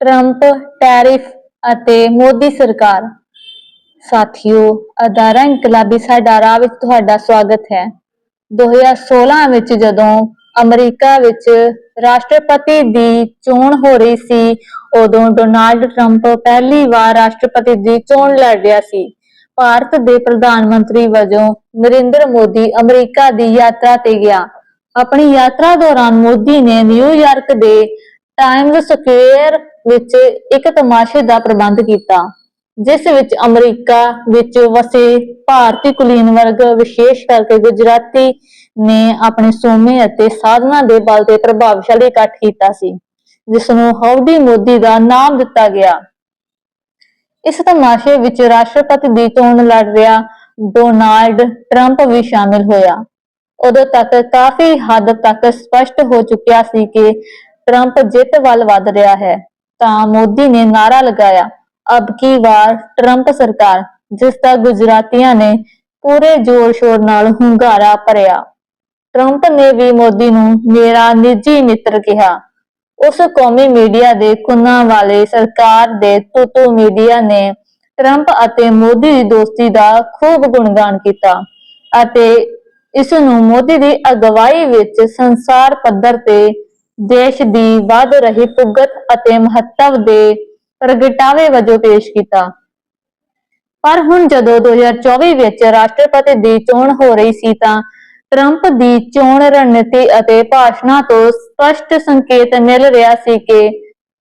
Trump tariff ਅਤੇ ਮੋਦੀ ਸਰਕਾਰ। ਸਾਥੀਓ, ਅਦਾਰਾ ਇਨਕਲਾਬੀ ਸਾਡਾ ਰਾਹ ਵਿੱਚ ਤੁਹਾਡਾ ਸਵਾਗਤ ਹੈ। 2016 ਵਿੱਚ ਜਦੋਂ ਅਮਰੀਕਾ ਵਿੱਚ ਰਾਸ਼ਟਰਪਤੀ ਦੀ ਚੋਣ ਹੋ ਰਹੀ ਸੀ, ਉਦੋਂ ਡੋਨਾਲਡ ਟਰੰਪ ਪਹਿਲੀ ਵਾਰ ਰਾਸ਼ਟਰਪਤੀ ਦੀ ਚੋਣ ਲੜ ਰਿਹਾ ਸੀ। ਭਾਰਤ ਦੇ ਪ੍ਰਧਾਨ ਮੰਤਰੀ ਵਜੋਂ ਨਰਿੰਦਰ ਮੋਦੀ ਅਮਰੀਕਾ ਦੀ ਯਾਤਰਾ ਤੇ ਗਿਆ। ਆਪਣੀ ਯਾਤਰਾ ਦੌਰਾਨ ਮੋਦੀ ਨੇ ਨਿਊਯਾਰਕ ਦੇ ਟਾਈਮਜ਼ ਸਕੁਅਰ ਵਿੱਚ ਇੱਕ ਤਮਾਸ਼ੇ ਦਾ ਪ੍ਰਬੰਧ ਕੀਤਾ, ਜਿਸ ਵਿੱਚ ਅਮਰੀਕਾ ਵਿੱਚ ਵਸੇ ਭਾਰਤੀ ਕੁਲੀਨ ਵਰਗ, ਵਿਸ਼ੇਸ਼ ਕਰਕੇ ਗੁਜਰਾਤੀ, ਨੇ ਆਪਣੇ ਸੋਮੇ ਅਤੇ ਸਾਧਨਾ ਦੇ ਬਲ ਤੇ ਪ੍ਰਭਾਵਸ਼ਾਲੀ ਇਕੱਠ ਕੀਤਾ ਸੀ ਜਿਸ ਨੂੰ ਹੌਡੀ ਮੋਦੀ ਦਾ ਨਾਮ ਦਿੱਤਾ ਗਿਆ। ਇਸ ਤਮਾਸ਼ੇ ਵਿੱਚ ਰਾਸ਼ਟਰਪਤੀ ਦੀ ਚੋਣ ਲੜ ਰਿਹਾ ਡੋਨਾਲਡ ਟਰੰਪ ਵੀ ਸ਼ਾਮਿਲ ਹੋਇਆ। ਉਦੋਂ ਤੱਕ ਕਾਫੀ ਹੱਦ ਤੱਕ ਸਪਸ਼ਟ ਹੋ ਚੁੱਕਿਆ ਸੀ ਕਿ ਟਰੰਪ ਜਿੱਤ ਵੱਲ ਵਧ ਰਿਹਾ ਹੈ। ਤਾਂ ਮੋਦੀ ਨੇ ਨਾਰਾ ਲਗਾਇਆ, ਅਬ ਕੀ ਵਾਰ ਟਰੰਪ ਸਰਕਾਰ, ਜਿਸ ਦਾ ਗੁਜਰਾਤੀਆਂ ਨੇ ਪੂਰੇ ਜ਼ੋਰ-ਸ਼ੋਰ ਨਾਲ ਹੁੰਗਾਰਾ ਭਰਿਆ। ਟਰੰਪ ਨੇ ਵੀ ਮੋਦੀ ਨੂੰ ਮੇਰਾ ਨਿੱਜੀ ਮਿੱਤਰ ਕਿਹਾ। ਉਸ ਕੌਮੀ ਮੀਡੀਆ ਦੇ ਕੁੰਨਾਂ ਵਾਲੇ ਸਰਕਾਰ ਦੇ ਤੁਤੂ ਮੀਡੀਆ ਨੇ ਟਰੰਪ ਅਤੇ ਮੋਦੀ ਦੀ ਦੋਸਤੀ ਦਾ ਖੂਬ ਗੁਣਗਾਨ ਕੀਤਾ ਅਤੇ ਇਸ ਨੂੰ ਮੋਦੀ ਦੀ ਅਗਵਾਈ ਵਿੱਚ ਸੰਸਾਰ ਪੱਧਰ ਤੇ ਦੇਸ਼ ਦੀ ਵੱਧ ਰਹੀ ਪੁਗਤ ਅਤੇ ਮਹੱਤਵ ਦੇ ਪ੍ਰਗਟਾਵੇ ਵਜੋਂ ਪੇਸ਼ ਕੀਤਾ। ਪਰ ਹੁਣ ਜਦੋਂ 2024 ਵਿੱਚ ਰਾਸ਼ਟਰਪਤੀ ਦੀ ਚੋਣ ਹੋ ਰਹੀ ਸੀ ਤਾਂ ਟਰੰਪ ਦੀ ਚੋਣ ਰਣਨੀਤੀ ਅਤੇ ਭਾਸ਼ਣਾਂ ਤੋਂ ਸਪਸ਼ਟ ਸੰਕੇਤ ਮਿਲ ਰਿਹਾ ਸੀ ਕਿ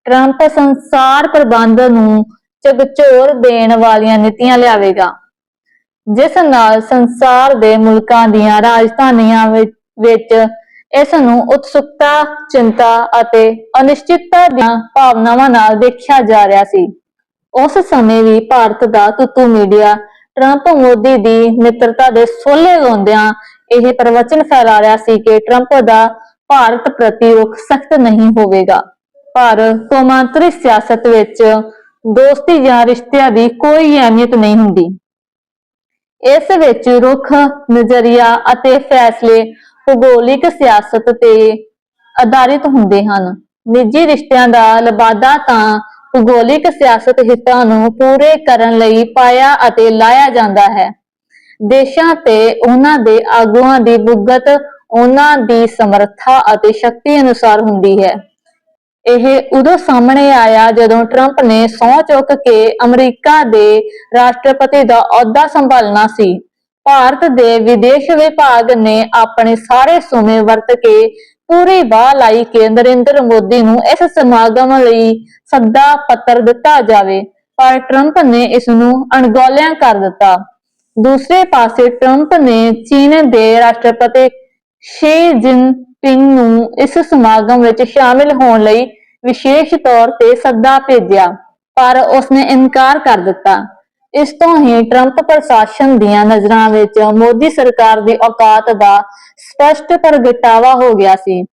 ਟਰੰਪ ਸੰਸਾਰ ਪ੍ਰਬੰਧ ਨੂੰ ਚਗਚੋਰ ਦੇਣ ਵਾਲੀਆਂ ਨੀਤੀਆਂ ਲਿਆਵੇਗਾ। ਜਿਸ ਨਾਲ ਸੰਸਾਰ ਦੇ ਮੁਲਕਾਂ ਦੀਆਂ ਰਾਜਧਾਨੀਆਂ ਵਿੱਚ ਇਸ ਨੂੰ ਉਤਸੁਕਤਾ, ਚਿੰਤਾ ਅਤੇ ਅਨਿਸ਼ਚਿਤਤਾ ਦੀਆਂ ਭਾਵਨਾਵਾਂ ਨਾਲ ਦੇਖਿਆ ਜਾ ਰਿਹਾ ਸੀ। ਉਸ ਸਮੇਂ ਵੀ ਭਾਰਤ ਦਾ ਤੁੱਤੂ ਮੀਡੀਆ ਟਰੰਪ ਮੋਦੀ ਦੀ ਮਿੱਤਰਤਾ ਦੇ ਸੋਲੇ ਗਾਉਂਦਿਆਂ ਇਹ ਪ੍ਰਵਚਨ ਫੈਲਾ ਰਿਹਾ ਸੀ ਕਿ ਟਰੰਪ ਦਾ ਭਾਰਤ ਪ੍ਰਤੀ ਰੁਖ ਸਖਤ ਨਹੀਂ ਹੋਵੇਗਾ। ਪਰ ਕੌਮਾਂਤਰੀ ਸਿਆਸਤ ਵਿੱਚ ਦੋਸਤੀ ਜਾਂ ਰਿਸ਼ਤਿਆਂ ਦੀ ਕੋਈ ਅਹਿਮੀਅਤ ਨਹੀਂ ਹੁੰਦੀ। ਇਸ ਵਿੱਚ ਰੁਖ, ਨਜ਼ਰੀਆ ਅਤੇ ਫੈਸਲੇ ਭੂਗੋਲਿਕ ਸਿਆਸਤ ਤੇ ਆਧਾਰਿਤ ਹੁੰਦੇ ਹਨ। ਨਿੱਜੀ ਰਿਸ਼ਤਿਆਂ ਦਾ ਲਬਾਦਾ ਤਾਂ ਭੂਗੋਲਿਕ ਸਿਆਸਤ ਹਿੱਤਾਂ ਨੂੰ ਪੂਰੇ ਕਰਨ ਲਈ ਪਾਇਆ ਅਤੇ ਲਾਇਆ ਜਾਂਦਾ ਹੈ। ਦੇਸ਼ਾਂ ਤੇ ਉਹਨਾਂ ਦੇ ਆਗੂਆਂ ਦੀ ਬੁੱਗਤ ਉਹਨਾਂ ਦੀ ਸਮਰੱਥਾ ਅਤੇ ਸ਼ਕਤੀ ਅਨੁਸਾਰ ਹੁੰਦੀ ਹੈ। ਇਹ ਉਦੋਂ ਸਾਹਮਣੇ ਆਇਆ ਜਦੋਂ ਟਰੰਪ ਨੇ ਸਹੁੰ ਚੁੱਕ ਕੇ ਅਮਰੀਕਾ ਦੇ ਰਾਸ਼ਟਰਪਤੀ ਦਾ ਅਹੁਦਾ ਸੰਭਾਲਣਾ ਸੀ। ਭਾਰਤ ਦੇ ਵਿਦੇਸ਼ ਵਿਭਾਗ ਨੇ ਆਪਣੇ ਸਾਰੇ ਸੋਮੇ ਵਰਤ ਕੇ ਪੂਰੀ ਵਾਹ ਲਾਈ ਕਿ ਨਰਿੰਦਰ ਮੋਦੀ ਨੂੰ ਇਸ ਸਮਾਗਮ ਲਈ ਸੱਦਾ ਪੱਤਰ ਦਿੱਤਾ ਜਾਵੇ, ਪਰ ਟਰੰਪ ਨੇ ਇਸ ਨੂੰ ਅਣਗੌਲਿਆਂ ਕਰ ਦਿੱਤਾ। ਦੂਸਰੇ ਪਾਸੇ ਟਰੰਪ ਨੇ ਚੀਨ ਦੇ ਰਾਸ਼ਟਰਪਤੀ ਸ਼ੀ ਜਿਨਪਿੰਗ ਨੂੰ ਇਸ ਸਮਾਗਮ ਵਿੱਚ ਸ਼ਾਮਿਲ ਹੋਣ ਲਈ ਵਿਸ਼ੇਸ਼ ਤੌਰ ਤੇ ਸੱਦਾ ਭੇਜਿਆ, ਪਰ ਉਸਨੇ ਇਨਕਾਰ ਕਰ ਦਿੱਤਾ। ਇਸ ਤੋਂ ਹੀ ਟਰੰਪ ਪ੍ਰਸ਼ਾਸਨ ਦੀਆਂ ਨਜ਼ਰਾਂ ਵਿੱਚ ਮੋਦੀ ਸਰਕਾਰ ਦੀ ਔਕਾਤ ਦਾ ਸਪਸ਼ਟ ਪ੍ਰਗਟਾਵਾ ਹੋ ਗਿਆ ਸੀ।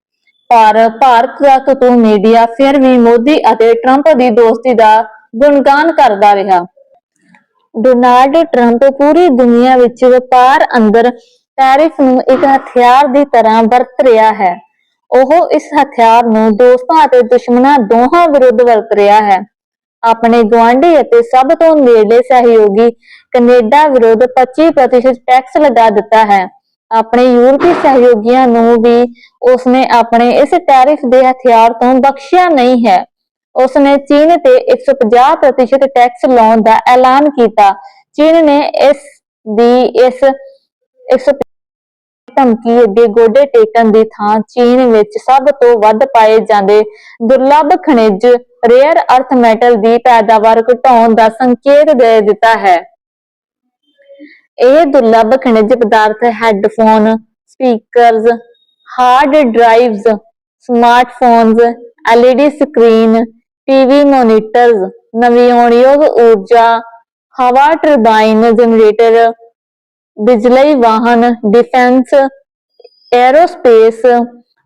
ਪਰ ਭਾਰਤ ਦਾ ਤੁਤੂ ਮੀਡੀਆ ਫਿਰ ਵੀ ਮੋਦੀ ਅਤੇ ਟਰੰਪ ਦੀ ਦੋਸਤੀ ਦਾ ਗੁਣਗਾਨ ਕਰਦਾ ਰਿਹਾ। ਡੋਨਾਲਡ ਟਰੰਪ ਪੂਰੀ ਦੁਨੀਆ ਵਿੱਚ ਵਪਾਰ ਅੰਦਰ ਟੈਰਿਫ ਨੂੰ ਇੱਕ ਹਥਿਆਰ ਦੀ ਤਰ੍ਹਾਂ ਵਰਤ ਰਿਹਾ ਹੈ। ਉਹ ਇਸ ਹਥਿਆਰ ਨੂੰ ਦੋਸਤਾਂ ਅਤੇ ਦੁਸ਼ਮਣਾਂ ਦੋਹਾਂ ਵਿਰੁੱਧ ਵਰਤ ਰਿਹਾ ਹੈ। ਆਪਣੇ ਗੁਆਂਢੀ ਅਤੇ ਸਭ ਤੋਂ ਨੇੜਲੇ ਸਹਿਯੋਗੀ ਕੈਨੇਡਾ ਵਿਰੁੱਧ 25% ਟੈਕਸ ਲਗਾ ਦਿੱਤਾ ਹੈ। ਆਪਣੇ ਯੂਰਪੀ ਸਹਿਯੋਗੀਆਂ ਨੂੰ ਵੀ ਉਸਨੇ ਆਪਣੇ ਇਸ ਟੈਰਿਫ ਦੇ ਹਥਿਆਰ ਤੋਂ ਬਖਸ਼ਿਆ ਨਹੀਂ ਹੈ। ਉਸਨੇ ਚੀਨ ਤੇ 150% ਟੈਕਸ ਲਾਉਣ ਦਾ ਐਲਾਨ ਕੀਤਾ। ਚੀਨ ਨੇ ਇਸ ਦੀ ਇਸ ਧਮਕੀ ਅੱਗੇ ਗੋਡੇ ਟੇਕਣ ਦੀ ਥਾਂ ਚੀਨ ਵਿੱਚ ਸਭ ਤੋਂ ਵੱਧ ਪਾਏ ਜਾਂਦੇ ਦੁਰਲੱਭ ਖਣਿਜ ਰੇਅਰ ਅਰਥ ਮੈਟਲ ਦੀ ਪੈਦਾਵਾਰ ਘਟਾਉਣ ਦਾ ਸੰਕੇਤ ਦੇ ਦਿੱਤਾ ਹੈ। ਇਹ ਦੁਰਲੱਭ ਖਣਿਜ ਪਦਾਰਥ headphone, speakers hard drives smartphones LED screen TV monitors ਨਵਿਆਉਣਯੋਗ ਊਰਜਾ, ਹਵਾ ਟਰਬਾਈਨ ਜਨਰੇਟਰ ਬਿਜਲਈ ਵਾਹਨ ਡਿਫੈਂਸ ਐਰੋਸਪੇਸ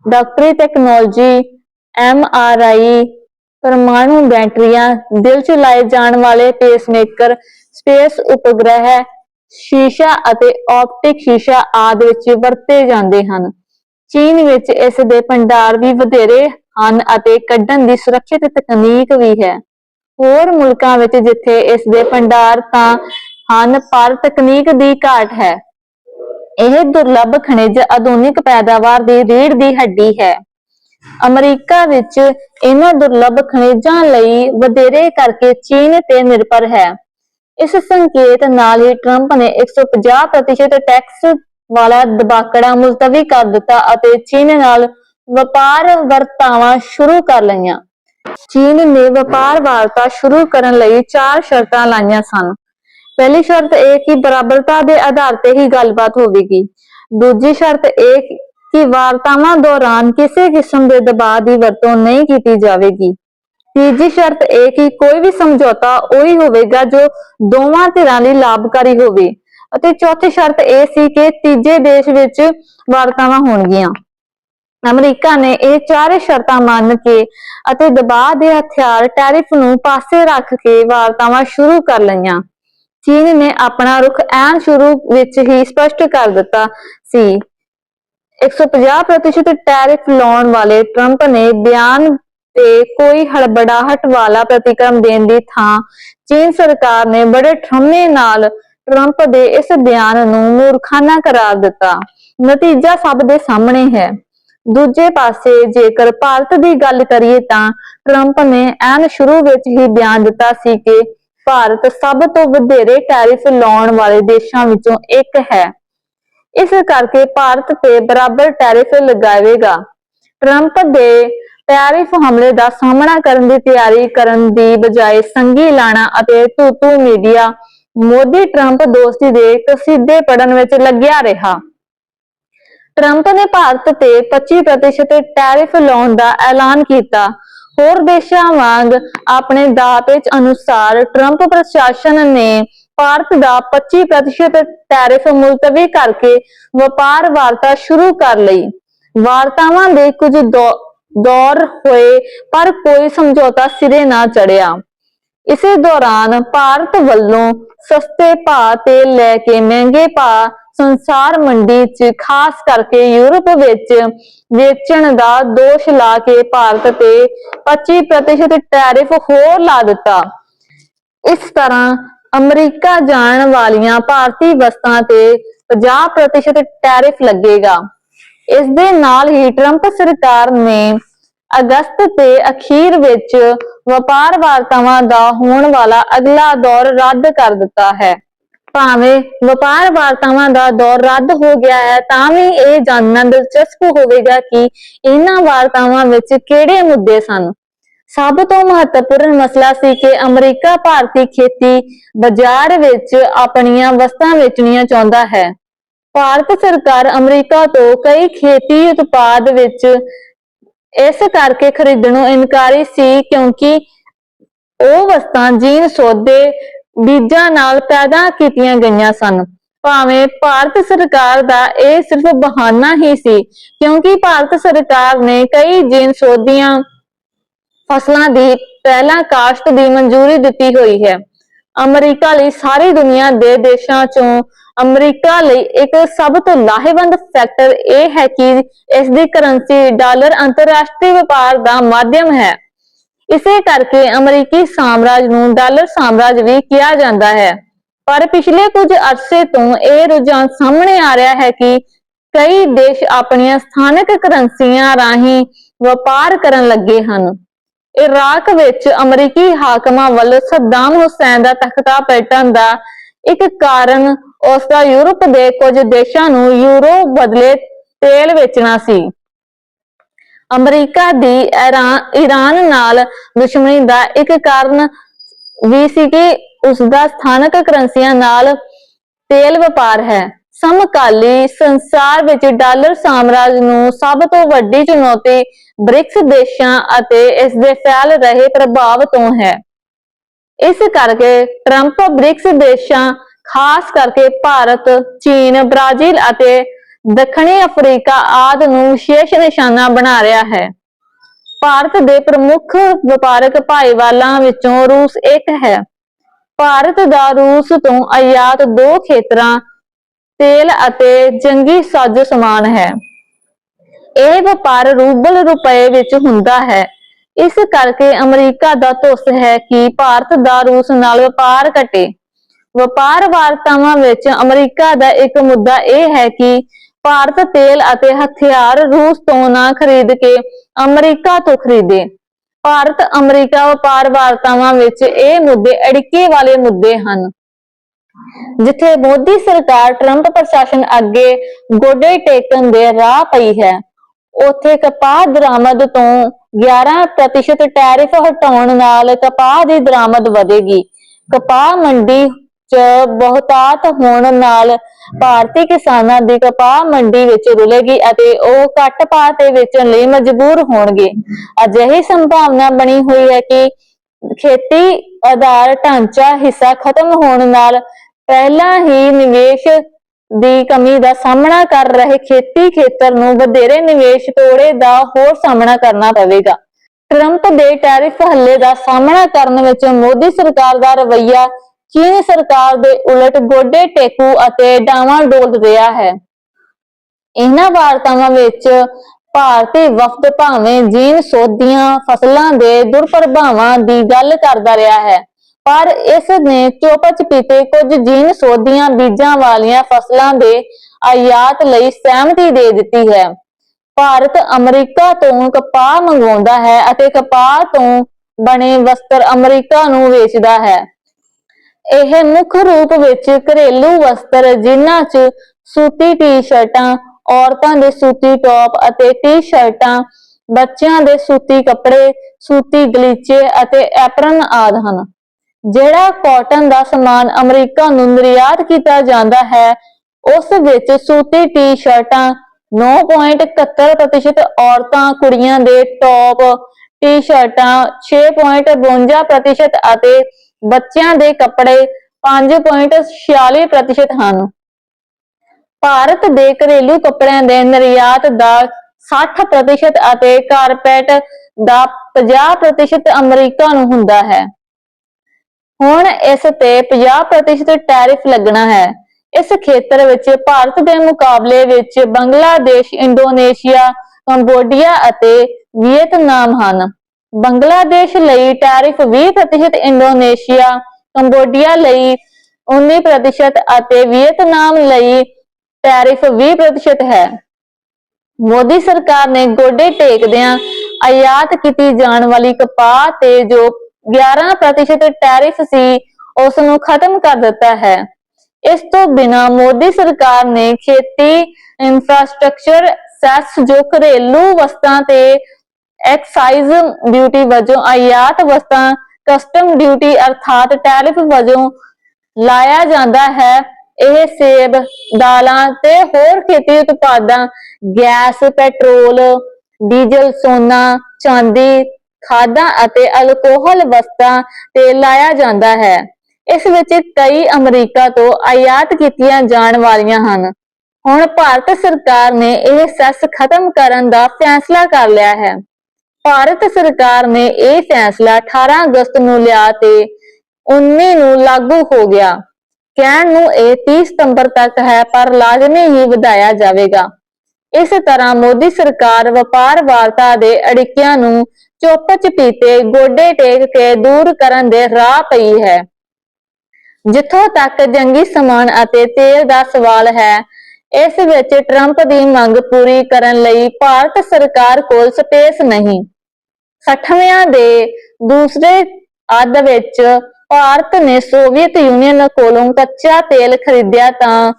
ਡਾਕਟਰੀ ਟੈਕਨੋਲੋਜੀ ਐਮਆਰਆਈ ਪਰਮਾਣੂ ਬੈਟਰੀਆਂ, ਦਿਲ 'ਚ ਲਾਏ ਜਾਣ ਵਾਲੇ ਪੇਸਮੇਕਰ ਸਪੇਸ ਉਪਗ੍ਰਹਿ, ਸ਼ੀਸ਼ਾ ਅਤੇ ਆਪਟਿਕ ਸ਼ੀਸ਼ਾ ਆਦਿ ਵਿੱਚ ਵਰਤੇ ਜਾਂਦੇ ਹਨ। ਚੀਨ ਵਿੱਚ ਇਸ ਦੇ ਭੰਡਾਰ ਵੀ ਵਧੇਰੇ ਹਨ ਅਤੇ ਕੱਢਣ ਦੀ ਸੁਰੱਖਿਅਤ ਤਕਨੀਕ ਵੀ ਹੈ। ਹੋਰ ਮੁਲਕਾਂ ਵਿੱਚ ਜਿੱਥੇ ਇਸ ਦੇ ਭੰਡਾਰ ਤਾਂ ਹਨ, ਪਰ ਤਕਨੀਕ ਦੀ ਘਾਟ ਹੈ। ਇਹ ਦੁਰਲੱਭ ਖਣਿਜ ਆਧੁਨਿਕ ਪੈਦਾਵਾਰ ਦੀ ਰੀੜ ਦੀ ਹੱਡੀ ਹੈ। ਅਮਰੀਕਾ ਵਿੱਚ ਇਹਨਾਂ ਦੁਰਲੱਭ ਖਣਿਜਾਂ ਲਈ ਵਧੇਰੇ ਕਰਕੇ ਚੀਨ ਤੇ ਨਿਰਭਰ ਹੈ। ਇਸ ਸੰਕੇਤ ਨਾਲ ਹੀ ਟਰੰਪ ਨੇ 150% ਟੈਕਸ ਵਾਲਾ ਦਬਾਕੜਾ ਮੁਲਤਵੀ ਕਰ ਦਿੱਤਾ ਅਤੇ ਚੀਨ ਨਾਲ ਵਪਾਰ ਵਰਤਾਵਾਂ ਸ਼ੁਰੂ ਕਰ ਲਈਆਂ। ਚੀਨ ਨੇ ਵਪਾਰ ਵਾਰਤਾ ਸ਼ੁਰੂ ਕਰਨ ਲਈ ਚਾਰ ਸ਼ਰਤਾਂ ਲਾਈਆਂ ਸਨ। ਪਹਿਲੀ ਸ਼ਰਤ ਇਹ ਕਿ ਬਰਾਬਰਤਾ ਦੇ ਆਧਾਰ ਤੇ ਹੀ ਗੱਲਬਾਤ ਹੋਵੇਗੀ। ਦੂਜੀ ਸ਼ਰਤ ਇਹ ਕਿ ਵਾਰਤਾਵਾਂ ਦੌਰਾਨ ਕਿਸੇ ਕਿਸਮ ਦੇ ਦਬਾਅ ਦੀ ਵਰਤੋਂ ਨਹੀਂ ਕੀਤੀ ਜਾਵੇਗੀ। ਤੀਜੀ ਸ਼ਰਤ ਇਹ ਕਿ ਕੋਈ ਵੀ ਸਮਝੌਤਾ ਉਹੀ ਹੋਵੇਗਾ ਜੋ ਦੋਵਾਂ ਧਿਰਾਂ ਲਈ ਲਾਭਕਾਰੀ ਹੋਵੇ। ਅਤੇ ਚੌਥੀ ਸ਼ਰਤ ਇਹ ਸੀ ਕਿ ਤੀਜੇ ਦੇਸ਼ ਵਿੱਚ ਵਾਰਤਾਵਾਂ ਹੋਣਗੀਆਂ। ਅਮਰੀਕਾ ਨੇ ਇਹ ਚਾਰੇ ਸ਼ਰਤਾਂ ਮੰਨ ਕੇ ਅਤੇ ਦਬਾਅ ਦੇ ਹਥਿਆਰ ਟੈਰਿਫ ਨੂੰ ਪਾਸੇ ਰੱਖ ਕੇ ਵਾਰਤਾਵਾਂ ਸ਼ੁਰੂ ਕਰ ਲਈਆਂ। ਚੀਨ ਨੇ ਆਪਣਾ ਰੁਖ ਐਨ ਸ਼ੁਰੂ ਵਿੱਚ ਹੀ ਸਪਸ਼ਟ ਕਰ ਦਿੱਤਾ ਸੀ। 150% ਟੈਰਿਫ ਲਾਉਣ ਵਾਲੇ ਟਰੰਪ ਨੇ ਬਿਆਨ ਤੇ ਕੋਈ ਹੜਬੜਾਹਟ ਵਾਲਾ ਪ੍ਰਤੀਕਰਮ ਦੇਣ ਦੀ ਥਾਂ ਚੀਨ ਸਰਕਾਰ ਨੇ ਬੜੇ ਠਰਮੇ ਨਾਲ ਟਰੰਪ ਦੇ ਇਸ ਬਿਆਨ ਨੂੰ ਮੂਰਖਾਨਾ ਕਰਾਰ ਦਿੱਤਾ। ਨਤੀਜਾ ਸਭ ਦੇ ਸਾਹਮਣੇ ਹੈ। ਦੂਜੇ ਪਾਸੇ ਜੇਕਰ ਭਾਰਤ ਦੀ ਗੱਲ ਕਰੀਏ ਤਾਂ ਟਰੰਪ ਨੇ ਐਨ ਸ਼ੁਰੂ ਵਿੱਚ ਹੀ ਬਿਆਨ ਦਿੱਤਾ ਸੀ ਕਿ ਭਾਰਤ ਸਭ ਤੋਂ ਵਧੇਰੇ ਟੈਰਿਫ ਲਾਉਣ ਵਾਲੇ ਦੇਸ਼ਾਂ ਵਿੱਚੋਂ ਇੱਕ ਹੈ। ਇਸ ਕਰਕੇ ਭਾਰਤ ਤੇ ਬਰਾਬਰ ਟੈਰਿਫ ਲਗਾਵੇਗਾ। ਟਰੰਪ ਦੇ ਟੈਰਿਫ ਹਮਲੇ ਦਾ ਸਾਹਮਣਾ ਕਰਨ ਦੀ ਤਿਆਰੀ ਕਰਨ ਦੀ ਬਜਾਏ ਸੰਗੀ ਲਾਣਾ ਅਤੇ ਤੂਤੂ ਮੀਡੀਆ ਮੋਦੀ ਟਰੰਪ ਦੋਸਤੀ ਦੇ ਕਸੀਦੇ ਪੜਨ ਵਿੱਚ ਲੱਗਿਆ ਰਿਹਾ। ਟਰੰਪ ਨੇ ਭਾਰਤ ਤੇ 25% ਟੈਰਿਫ ਲਾਉਣ ਦਾ ਐਲਾਨ ਕੀਤਾ। ਹੋਰ ਦੇਸ਼ਾਂ ਵਾਂਗ ਆਪਣੇ ਦਾਅਵੇ ਅਨੁਸਾਰ ਟਰੰਪ ਪ੍ਰਸ਼ਾਸਨ ਨੇ ਭਾਰਤ ਦਾ 25% ਟੈਰਿਫ ਮੁਲਤਵੀ ਕਰਕੇ ਵਪਾਰ ਵਾਰਤਾ ਸ਼ੁਰੂ ਕਰ ਲਈ। ਵਾਰਤਾਵਾਂ ਦੇ ਕੁਝ ਦੌ- ਦੌਰ ਹੋਏ, ਪਰ ਕੋਈ ਸਮਝੌਤਾ ਸਿਰੇ ਨਾ ਚੜਿਆ। ਇਸੇ ਦੌਰਾਨ ਭਾਰਤ ਵੱਲੋਂ ਸਸਤੇ ਭਾਅ ਤੇ ਲੈ ਕੇ ਮਹਿੰਗੇ ਭਾਅ ਸੰਸਾਰ ਮੰਡੀ 'ਚ, ਖਾਸ ਕਰਕੇ ਯੂਰਪ ਵਿੱਚ ਵੇਚਣ ਦਾ ਦੋਸ਼ ਲਾ ਕੇ ਭਾਰਤ ਤੇ 25% ਟੈਰਿਫ ਹੋਰ ਲਾ ਦਿੱਤਾ। ਇਸ ਤਰ੍ਹਾਂ ਅਮਰੀਕਾ ਜਾਣ ਵਾਲੀਆਂ ਭਾਰਤੀ ਵਸਤਾਂ ਤੇ 50% ਟੈਰਿਫ ਲੱਗੇਗਾ। ਇਸ ਦੇ ਨਾਲ ਹੀ ਟਰੰਪ ਸਰਕਾਰ ਨੇ ਅਗਸਤ ਤੇ ਅਖੀਰ ਵਿੱਚ ਵਪਾਰ ਵਾਰਤਾਵਾਂ ਦਾ ਹੋਣ ਵਾਲਾ ਅਗਲਾ ਦੌਰ ਰੱਦ ਕਰ ਦਿੱਤਾ ਹੈ। ਭਾਵੇਂ ਵਪਾਰ ਵਾਰਤਾਵਾਂ ਦਾ ਦੌਰ ਰੱਦ ਹੋ ਗਿਆ ਹੈ, ਤਾਂ ਵੀ ਇਹ ਜਾਣਨਾ ਦਿਲਚਸਪ ਹੋਵੇਗਾ ਕਿ ਇਹਨਾਂ ਵਾਰਤਾਵਾਂ ਵਿੱਚ ਕਿਹੜੇ ਮੁੱਦੇ ਸਨ। ਸਭ ਤੋਂ ਮਹੱਤਵਪੂਰਨ ਮਸਲਾ ਸੀ ਕਿ ਅਮਰੀਕਾ ਭਾਰਤੀ ਖੇਤੀ ਬਾਜ਼ਾਰ ਵਿੱਚ ਆਪਣੀਆਂ ਵਸਤਾਂ ਵੇਚਣੀਆਂ ਚਾਹੁੰਦਾ ਹੈ। ਭਾਰਤ ਸਰਕਾਰ ਅਮਰੀਕਾ ਤੋਂ ਕਈ ਖੇਤੀ ਉਤਪਾਦ ਵਿੱਚ ਇਸ ਕਰਕੇ ਖਰੀਦਣੋਂ ਇਨਕਾਰੀ ਸੀ ਕਿਉਂਕਿ ਉਹ ਵਸਤਾਂ ਜੀਨ ਸੌਦੇ ਬੀਜਾਂ ਨਾਲ ਪੈਦਾ ਕੀਤੀਆਂ ਗਈਆਂ ਸਨ। ਭਾਵੇਂ ਭਾਰਤ ਸਰਕਾਰ ਦਾ ਇਹ ਸਿਰਫ ਬਹਾਨਾ ਹੀ ਸੀ, ਕਿਉਂਕਿ ਭਾਰਤ ਸਰਕਾਰ ਨੇ ਕਈ ਜੀਨ ਸੌਦੀਆਂ ਫਸਲਾਂ ਦੀ ਪਹਿਲਾਂ ਕਾਸ਼ਤ ਦੀ ਮਨਜ਼ੂਰੀ ਦਿੱਤੀ ਹੋਈ ਹੈ। ਅਮਰੀਕਾ ਲਈ ਸਾਰੀ ਦੁਨੀਆ ਦੇ ਦੇਸ਼ਾਂ ਚੋਂ ਅਮਰੀਕਾ ਲਈ ਇੱਕ ਸਭ ਤੋਂ ਲਾਹੇਵੰਦ ਫੈਕਟਰ ਇਹ ਹੈ ਕਿ ਇਸ ਦੀ ਕਰੰਸੀ ਡਾਲਰ ਅੰਤਰਰਾਸ਼ਟਰੀ ਵਪਾਰ ਦਾ ਮਾਧਿਅਮ ਹੈ। ਇਸੇ ਕਰਕੇ ਅਮਰੀਕੀ ਸਾਮਰਾਜ ਨੂੰ ਡਾਲਰ ਸਾਮਰਾਜ ਵੀ ਕਿਹਾ ਜਾਂਦਾ ਹੈ। ਪਰ ਪਿਛਲੇ ਕੁਝ ਅਰਸੇ ਤੋਂ ਇਹ ਰੁਝਾਨ ਸਾਹਮਣੇ ਆ ਰਿਹਾ ਹੈ ਕਿ ਕਈ ਦੇਸ਼ ਆਪਣੀਆਂ ਸਥਾਨਕ ਕਰੰਸੀਆਂ ਰਾਹੀਂ ਵਪਾਰ ਕਰਨ ਲੱਗੇ ਹਨ। ਇਰਾਕ ਵਿੱਚ ਅਮਰੀਕੀ ਹਾਕਮਾਂ ਵੱਲੋਂ ਸੱਦਾਮ ਹੁਸੈਨ ਦਾ ਤਖਤਾ ਪਲਟਣ ਦਾ ਇੱਕ ਕਾਰਨ ਉਸ ਦਾ ਯੂਰਪ ਦੇ ਕੁਝ ਦੇਸ਼ਾਂ ਨੂੰ ਯੂਰੋ ਬਦਲੇ ਤੇਲ ਵੇਚਣਾ ਸੀ। ਅਮਰੀਕਾ ਦੀ ਈਰਾਨ ਨਾਲ ਦੁਸ਼ਮਣੀ ਦਾ ਇੱਕ ਕਾਰਨ ਵੀ ਸੀ ਕਿ ਉਸ ਦਾ ਸਥਾਨਕ ਕਰੰਸੀਆਂ ਨਾਲ ਤੇਲ ਵਪਾਰ ਹੈ। ਸਮਕਾਲੀ ਸੰਸਾਰ ਵਿੱਚ ਡਾਲਰ ਸਾਮਰਾਜ ਨੂੰ ਸਭ ਤੋਂ ਵੱਡੀ ਚੁਣੌਤੀ ਬ੍ਰਿਕਸ ਦੇਸ਼ਾਂ ਅਤੇ ਇਸ ਦੇ ਫੈਲ ਰਹੇ ਪ੍ਰਭਾਵ ਤੋਂ ਹੈ। ਇਸ ਕਰਕੇ ਟਰੰਪ ਬ੍ਰਿਕਸ ਦੇਸ਼ਾਂ, ਖਾਸ ਕਰਕੇ ਭਾਰਤ, ਚੀਨ, ਬ੍ਰਾਜ਼ੀਲ ਅਤੇ ਦੱਖਣੀ ਅਫਰੀਕਾ ਆਦਿ ਨੂੰ ਵਿਸ਼ੇਸ਼ ਨਿਸ਼ਾਨਾ ਬਣਾ ਰਿਹਾ ਹੈ। ਭਾਰਤ ਦੇ ਪ੍ਰਮੁੱਖ ਵਪਾਰਕ ਭਾਈਵਾਲਾਂ ਵਿੱਚੋਂ ਰੂਸ ਇੱਕ ਹੈ। ਭਾਰਤ ਦਾ ਰੂਸ ਤੋਂ ਆਯਾਤ ਦੋ ਖੇਤਰਾਂ, ਤੇਲ ਅਤੇ ਜੰਗੀ ਸਾਜ਼ੋ ਸਮਾਨ ਹੈ। ਇਹ ਵਪਾਰ ਰੂਬਲ ਰੁਪਏ ਵਿੱਚ ਹੁੰਦਾ ਹੈ। ਇਸ ਕਰਕੇ ਅਮਰੀਕਾ ਦਾ ਧੁੱਸ ਹੈ ਕਿ ਭਾਰਤ ਦਾ ਰੂਸ ਨਾਲ ਵਪਾਰ ਘਟੇ। ਵਪਾਰ ਵਾਰਤਾਵਾਂ ਵਿੱਚ ਅਮਰੀਕਾ ਦਾ ਇੱਕ ਮੁੱਦਾ ਇਹ ਹੈ ਕਿ ਭਾਰਤ ਤੇਲ ਅਤੇ ਹਥਿਆਰ ਰੂਸ ਤੋਂ ਨਾ ਖਰੀਦ ਕੇ ਅਮਰੀਕਾ ਤੋਂ ਖਰੀਦੇ। ਭਾਰਤ, ਅਮਰੀਕਾ ਵਪਾਰ ਵਾਰਤਾਵਾਂ ਵਿੱਚ ਇਹ ਮੁੱਦੇ ਅੜਿੱਕੇ ਵਾਲੇ ਮੁੱਦੇ ਹਨ। ਜਿੱਥੇ ਮੋਦੀ ਸਰਕਾਰ ਟਰੰਪ ਪ੍ਰਸ਼ਾਸਨ ਅੱਗੇ ਗੋਡੇ ਟੇਕਣ ਦੇ ਰਾਹ ਪਈ ਹੈ, ਉੱਥੇ ਕਪਾਹ ਦਰਾਮਦ ਤੋਂ 11% ਟੈਰਿਫ ਹਟਾਉਣ ਨਾਲ ਕਪਾਹ ਦੀ ਦਰਾਮਦ ਵਧੇਗੀ। ਕਪਾਹ ਮੰਡੀ 'ਚ ਬਹੁਤਾਤ ਹੋਣ ਨਾਲ ਭਾਰਤੀ ਕਿਸਾਨਾਂ ਦੀ ਕਪਾਹ ਮੰਡੀ ਵਿੱਚ ਰੁਲੇਗੀ ਅਤੇ ਉਹ ਘੱਟ ਭਾਅ ਤੇ ਵੇਚਣ ਲਈ ਮਜਬੂਰ ਹੋਣਗੇ। ਅਜਿਹੀ ਸੰਭਾਵਨਾ ਬਣੀ ਹੋਈ ਹੈ ਕਿ ਖੇਤੀ ਆਧਾਰ ਢਾਂਚਾ ਹਿੱਸਾ ਖਤਮ ਹੋਣ ਨਾਲ ਪਹਿਲਾਂ ਹੀ ਨਿਵੇਸ਼ ਦੀ ਕਮੀ ਦਾ ਸਾਹਮਣਾ ਕਰ ਰਹੇ ਖੇਤੀ ਖੇਤਰ ਨੂੰ ਵਧੇਰੇ ਨਿਵੇਸ਼ ਤੋੜੇ ਦਾ ਹੋਰ ਸਾਹਮਣਾ ਕਰਨਾ ਪਵੇਗਾ। ਟਰੰਪ ਦੇ ਟੈਰਿਫ ਹੱਲੇ ਦਾ ਸਾਹਮਣਾ ਕਰਨ ਵਿੱਚ ਮੋਦੀ ਸਰਕਾਰ ਦਾ ਰਵੱਈਆ ਚੀਨ ਸਰਕਾਰ ਦੇ ਉਲਟ ਗੋਡੇ ਟੇਕੂ ਅਤੇ ਡਾਵਾਂ ਡੋਲ ਰਿਹਾ ਹੈ। ਇਹਨਾਂ ਵਾਰਤਾਵਾਂ ਵਿੱਚ ਭਾਰਤੀ ਵਫਦ ਭਾਵੇਂ ਜੀਨ ਸੋਧੀਆਂ ਫਸਲਾਂ ਦੇ ਦੁਰਪ੍ਰਭਾਵਾਂ ਦੀ ਗੱਲ ਕਰਦਾ ਰਿਹਾ ਹੈ, ਪਰ ਇਸ ਨੇ ਚੁੱਪ ਚਪੀਤੇ ਕੁਝ ਜੀਨ ਸੋਧੀਆਂ ਬੀਜਾਂ ਵਾਲੀਆਂ ਫਸਲਾਂ ਦੇ ਆਯਾਤ ਲਈ ਸਹਿਮਤੀ ਦੇ ਦਿੱਤੀ ਹੈ। ਭਾਰਤ ਅਮਰੀਕਾ ਤੋਂ ਕਪਾਹ ਮੰਗਵਾਉਂਦਾ ਹੈ ਅਤੇ ਕਪਾਹ ਤੋਂ ਬਣੇ ਵਸਤਰ ਅਮਰੀਕਾ ਨੂੰ ਵੇਚਦਾ ਹੈ। ਇਹ ਮੁੱਖ ਰੂਪ ਵਿੱਚ ਘਰੇਲੂ ਵਸਤਰ ਜਿਨ੍ਹਾਂ 'ਚ ਸੂਤੀ ਟੀ-ਸ਼ਰਟਾਂ, ਔਰਤਾਂ ਦੇ ਸੂਤੀ ਟੌਪ ਅਤੇ ਟੀ-ਸ਼ਰਟਾਂ, ਬੱਚਿਆਂ ਦੇ ਸੂਤੀ ਕੱਪੜੇ, ਸੂਤੀ ਗਲੀਚੇ ਅਤੇ ਐਪਰਨ ਆਦਿ ਹਨ। ਜਿਹੜਾ ਕਾਟਨ ਦਾ ਸਮਾਨ ਅਮਰੀਕਾ ਨੂੰ ਨਿਰਯਾਤ ਕੀਤਾ ਜਾਂਦਾ ਹੈ, ਉਸ ਵਿੱਚ ਸੂਤੀ ਟੀ-ਸ਼ਰਟਾਂ 9.71% ਔਰਤਾਂ, ਕੁੜੀਆਂ ਦੇ ਟੌਪ, ਟੀ-ਸ਼ਰਟਾਂ 6.52% ਅਤੇ ਬੱਚਿਆਂ ਦੇ ਕੱਪੜੇ 5.46% ਹਨ। ਭਾਰਤ ਦੇ ਘਰੇਲੂ ਕੱਪੜਿਆਂ ਦੇ ਨਿਰਯਾਤ ਦਾ 60% ਅਤੇ ਕਾਰਪੈਟ ਦਾ 50% ਅਮਰੀਕਾ ਨੂੰ ਹੁੰਦਾ ਹੈ। ਹੁਣ ਇਸ ਤੇ 50% ਟੈਰਿਫ ਲੱਗਣਾ ਹੈ। ਇਸ ਖੇਤਰ ਵਿੱਚ ਭਾਰਤ ਦੇ ਮੁਕਾਬਲੇ ਵਿੱਚ ਬੰਗਲਾਦੇਸ਼, ਇੰਡੋਨੇਸ਼ੀਆ, ਕੰਬੋਡੀਆ ਅਤੇ ਵੀਅਤਨਾਮ ਹਨ। ਬੰਗਲਾਦੇਸ਼ ਲਈ ਟੈਰਿਫ 20% ਇੰਡੋਨੇਸ਼ੀਆ, ਕੰਬੋਡੀਆ ਲਈ 19% ਅਤੇ ਵੀਅਤਨਾਮ ਲਈ ਟੈਰਿਫ 20% ਹੈ। ਮੋਦੀ ਸਰਕਾਰ ਨੇ ਗੋਡੇ ਟੇਕਦਿਆਂ ਆਯਾਤ ਕੀਤੀ ਜਾਣ ਵਾਲੀ ਕਪਾਹ ਤੇ ਜੋ 11% ਟੈਰਿਫ ਸੀ ਉਸ ਨੂੰ ਖਤਮ ਕਰ ਦਿੱਤਾ ਹੈ। ਇਸ ਤੋਂ ਬਿਨਾ ਮੋਦੀ ਸਰਕਾਰ ਨੇ ਖੇਤੀ, ਇਨਫਰਾਸਟ੍ਰਕਚਰ ਸੈਸ ਜੋ ਘਰੇਲੂ ਵਸਤਾਂ ਤੇ ਐਕਸਾਈਜ਼ ਡਿਊਟੀ ਵਜੋਂ ਆਯਾਤ ਵਸਤਾਂ ਕਸਟਮ ਡਿਊਟੀ ਅਰਥਾਤ ਟੈਰਿਫ ਵਜੋਂ ਲਾਇਆ ਜਾਂਦਾ ਹੈ। ਇਹ ਸੇਬ, ਦਾਲਾਂ ਤੇ ਹੋਰ ਖੇਤੀ ਉਤਪਾਦਾਂ, ਗੈਸ, ਪੈਟਰੋਲ, ਡੀਜ਼ਲ, ਸੋਨਾ, ਚਾਂਦੀ, ਖਾਦਾਂ ਅਤੇ ਅਲਕੋਹਲ ਵਸਤਾਂ ਤੇ ਲਾਇਆ ਜਾਂਦਾ ਹੈ। ਇਸ ਵਿੱਚ ਕਈ ਅਮਰੀਕਾ ਤੋਂ ਆਯਾਤ ਕੀਤੀਆਂ ਜਾਣ ਵਾਲੀਆਂ ਹਨ। ਹੁਣ ਭਾਰਤ ਸਰਕਾਰ ਨੇ ਇਹ ਸੈਸ ਖਤਮ ਕਰਨ ਦਾ ਫੈਸਲਾ ਕਰ ਲਿਆ ਹੈ। ਭਾਰਤ ਸਰਕਾਰ ਨੇ ਇਹ ਫੈਸਲਾ 18 ਅਗਸਤ ਨੂੰ ਲਿਆ ਤੇ 19 ਨੂੰ ਲਾਗੂ ਹੋ ਗਿਆ। ਕਹਿਣ ਨੂੰ ਇਹ 30 ਸਤੰਬਰ ਤੱਕ ਹੈ, ਪਰ ਲਾਜ਼ਮੀ ਹੀ ਵਧਾਇਆ ਜਾਵੇਗਾ। ਇਸ ਤਰ੍ਹਾਂ ਮੋਦੀ ਸਰਕਾਰ ਵਪਾਰ ਵਾਰਤਾ ਦੇ ਅੜਿੱਕਿਆਂ ਨੂੰ ਚੁੱਪ ਚਪੀਤੇ ਗੋਡੇ ਟੇਕ ਕੇ ਦੂਰ ਕਰਨ ਦੇ ਰਾਹ ਪਈ ਹੈ। ਜਿੱਥੋਂ ਤੱਕ ਜੰਗੀ ਸਮਾਨ ਅਤੇ ਤੇਲ ਦਾ ਸਵਾਲ ਹੈ, ਇਸ ਵਿੱਚ ਟਰੰਪ ਦੀ ਮੰਗ ਪੂਰੀ ਕਰਨ ਲਈ ਭਾਰਤ ਸਰਕਾਰ ਕੋਲ ਸਪੇਸ ਨਹੀਂ। 60ਵਿਆਂ ਦੇ ਦੂਸਰੇ ਅੱਧ ਵਿੱਚ ਭਾਰਤ ਨੇ ਸੋਵੀਅਤ ਯੂਨੀਅਨ ਕੋਲੋਂ ਕੱਚਾ ਤੇਲ ਖਰੀਦਿਆ ਤਾਂ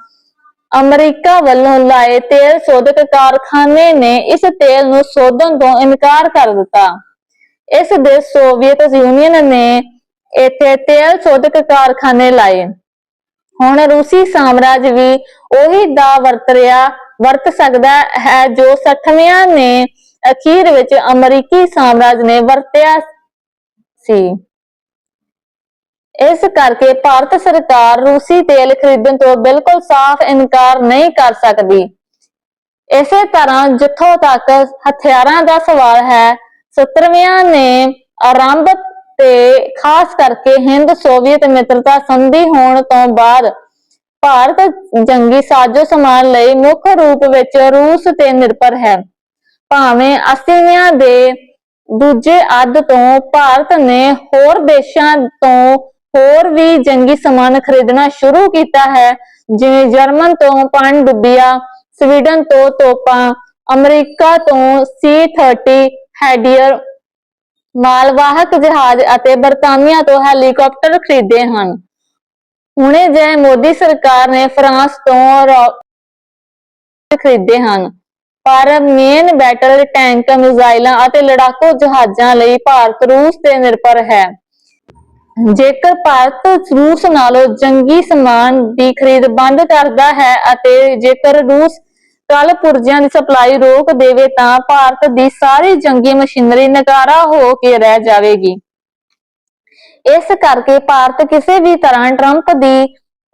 ਅਮਰੀਕਾ ਵੱਲੋਂ ਲਾਏ ਤੇਲ ਸੋਧਕ ਕਾਰਖਾਨੇ ਨੇ ਇਸ ਤੇਲ ਨੂੰ ਸੋਧਣ ਤੋਂ ਇਨਕਾਰ ਕਰ ਦਿੱਤਾ। ਇਸ ਦੇ ਸੋਵੀਅਤ ਯੂਨੀਅਨ ਨੇ ਇੱਥੇ ਤੇਲ ਸੋਧਕ ਕਾਰਖਾਨੇ ਲਾਏ। ਹੁਣ ਰੂਸੀ ਸਾਮਰਾਜ ਵੀ ਉਹੀ ਦਾ ਵਰਤ ਰਿਹਾ, ਵਰਤ ਸਕਦਾ ਹੈ ਜੋ 60ਵਿਆਂ ਨੇ ਅਖੀਰ ਵਿੱਚ ਅਮਰੀਕੀ ਸਾਮਰਾਜ ਨੇ ਵਰਤਿਆ ਸੀ। ਇਸ ਕਰਕੇ ਭਾਰਤ ਸਰਕਾਰ ਰੂਸੀ ਤੇਲ ਖਰੀਦਣ ਤੋਂ ਬਿਲਕੁਲ ਸਾਫ਼ ਇਨਕਾਰ ਨਹੀਂ ਕਰ ਸਕਦੀ। ਇਸੇ ਤਰ੍ਹਾਂ ਜਿੱਥੋਂ ਤੱਕ ਹਥਿਆਰਾਂ ਦਾ ਸਵਾਲ ਹੈ 70ਵਿਆਂ ਨੇ ਆਰੰਭ ਤੇ ਖਾਸ ਕਰਕੇ ਹਿੰਦ ਸੋਵੀਅਤ ਮਿੱਤਰਤਾ ਸੰਧੀ ਹੋਣ ਤੋਂ ਬਾਅਦ ਭਾਰਤ ਜੰਗੀ ਸਾਜ਼ੋ ਸਮਾਨ ਲਈ ਮੁੱਖ ਰੂਪ ਵਿੱਚ ਰੂਸ ਤੇ ਨਿਰਭਰ ਹੈ। ਭਾਵੇਂ 80ਵਿਆਂ ਦੇ ਦੂਜੇ ਅੱਧ ਤੋਂ ਭਾਰਤ ਨੇ ਹੋਰ ਦੇਸ਼ਾਂ ਤੋਂ ਹੋਰ ਵੀ ਜੰਗੀ ਸਮਾਨ ਖਰੀਦਣਾ ਸ਼ੁਰੂ ਕੀਤਾ ਹੈ, ਜਿਵੇਂ ਜਰਮਨ ਤੋਂ ਪਣਡੁੱਬੀਆਂ ਸਵੀਡਨ ਤੋਂ ਤੋਪਾਂ, ਅਮਰੀਕਾ ਤੋਂ C-30 ਹੈਡੀਅਰ, ਮਾਲਵਾਹਕ ਜਹਾਜ਼ ਅਤੇ ਬਰਤਾਨੀਆ ਤੋਂ ਹੈਲੀਕਾਪਟਰ ਖਰੀਦੇ ਹਨ। ਹੁਣੇ ਜੇ ਮੋਦੀ ਸਰਕਾਰ ਨੇ ਫਰਾਂਸ ਤੋਂ ਰੌ- ਖਰੀਦੇ ਹਨ। ਪਰ ਮੇਨ ਬੈਟਲ ਟੈਂਕ ਮਿਜ਼ਾਈਲਾਂ ਅਤੇ ਲੜਾਕੂ ਜਹਾਜ਼ਾਂ ਲਈ ਭਾਰਤ ਰੂਸ ਤੇ ਨਿਰਭਰ ਹੈ। ਜੇਕਰ ਭਾਰਤ ਰੂਸ ਨਾਲੋਂ ਜੰਗੀ ਸਮਾਨ ਦੀ ਖਰੀਦ ਬੰਦ ਕਰਦਾ ਹੈ ਅਤੇ ਜੇਕਰ ਰੂਸ ਕੱਲ ਪੁਰਜਿਆਂ ਦੀ ਸਪਲਾਈ ਰੋਕ ਦੇਵੇ ਤਾਂ ਭਾਰਤ ਦੀ ਸਾਰੀ ਜੰਗੀ ਮਸ਼ੀਨਰੀ ਨਕਾਰਾ ਹੋ ਕੇ ਰਹਿ ਜਾਵੇਗੀ। ਇਸ ਕਰਕੇ ਭਾਰਤ ਕਿਸੇ ਵੀ ਤਰ੍ਹਾਂ ਟਰੰਪ ਦੀ